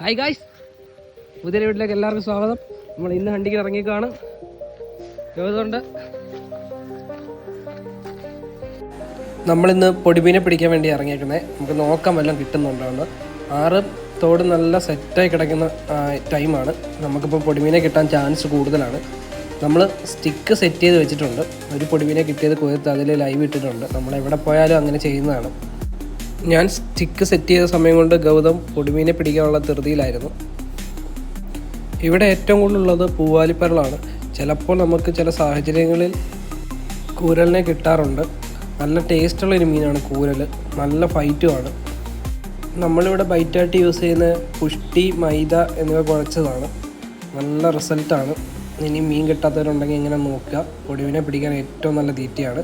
Hi guys പുതിയ വീട്ടിലേക്ക് എല്ലാവർക്കും സ്വാഗതം. നമ്മൾ ഇന്ന് ഹണ്ടിക്ക് ഇറങ്ങിക്കാണ് ഉണ്ട് നമ്മളിന്ന് പൊടിമീനെ പിടിക്കാൻ വേണ്ടി ഇറങ്ങിയേക്കുന്നത് നമുക്ക് നോക്കാൻ വല്ലതും കിട്ടുന്നുണ്ടാണ് ആറ് തോട് നല്ല സെറ്റായി കിടക്കുന്ന ടൈമാണ്. നമുക്കിപ്പോൾ പൊടിമീനെ കിട്ടാൻ ചാൻസ് കൂടുതലാണ്. നമ്മൾ സ്റ്റിക്ക് സെറ്റ് ചെയ്ത് വെച്ചിട്ടുണ്ട്. ഒരു പൊടിമീനെ കിട്ടിയത് കുതിർത്ത് അതിൽ ലൈവ് ഇട്ടിട്ടുണ്ട്. നമ്മൾ എവിടെ പോയാലും അങ്ങനെ ചെയ്യുന്നതാണ്. ഞാൻ സ്റ്റിക്ക് സെറ്റ് ചെയ്ത സമയം കൊണ്ട് ഗൗതം പൊടിമീനെ പിടിക്കാനുള്ള ധൃതിയിലായിരുന്നു. ഇവിടെ ഏറ്റവും കൂടുതലുള്ളത് പൂവാലിപ്പരളാണ്. ചിലപ്പോൾ നമുക്ക് ചില സാഹചര്യങ്ങളിൽ കൂരലിനെ കിട്ടാറുണ്ട്. നല്ല ടേസ്റ്റുള്ള ഒരു മീനാണ് കൂരൽ നല്ല ഫൈറ്റുമാണ് നമ്മളിവിടെ ബൈറ്റായിട്ട് യൂസ് ചെയ്യുന്ന പുഷ്ടി മൈദ എന്നിവ കുഴച്ചതാണ്. നല്ല റിസൾട്ടാണ് ഇനി മീൻ കിട്ടാത്തവരുണ്ടെങ്കിൽ ഇങ്ങനെ നോക്കുക. പൊടിമീനെ പിടിക്കാൻ ഏറ്റവും നല്ല തീറ്റയാണ്.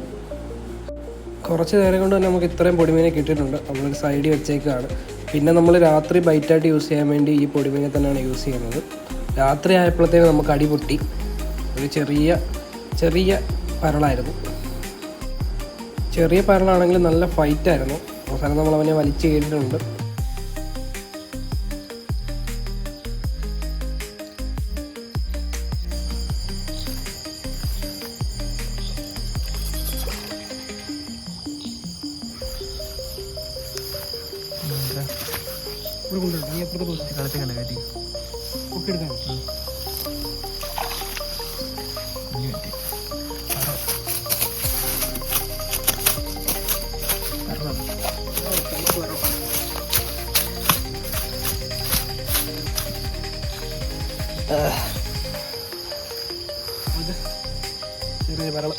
കുറച്ച് നേരം കൊണ്ട് തന്നെ നമുക്ക് ഇത്രയും പൊടിമീനെ കിട്ടിയിട്ടുണ്ട്. നമ്മൾ സൈഡിൽ വെച്ചേക്കാണ്. പിന്നെ നമ്മൾ രാത്രി ബൈറ്റായിട്ട് യൂസ് ചെയ്യാൻ വേണ്ടി ഈ പൊടിമീനെ തന്നെയാണ് യൂസ് ചെയ്യുന്നത്. രാത്രി ആയപ്പോഴത്തേക്ക് നമുക്ക് അടി പൊട്ടി. ഒരു ചെറിയ ചെറിയ പരളായിരുന്നു. ചെറിയ പരളാണെങ്കിലും നല്ല ഫൈറ്റായിരുന്നു അവസാനം നമ്മൾ അവനെ വലിച്ചു കയറ്റിയിട്ടുണ്ട്. ഇവിടെ കൊണ്ടുവരും നീ അപ്പുറത്ത് കൊണ്ടുവരും കളത്തിൽ കണ്ട കയറ്റി ഒക്കെ എടുക്കാൻ ചെറിയ പരളം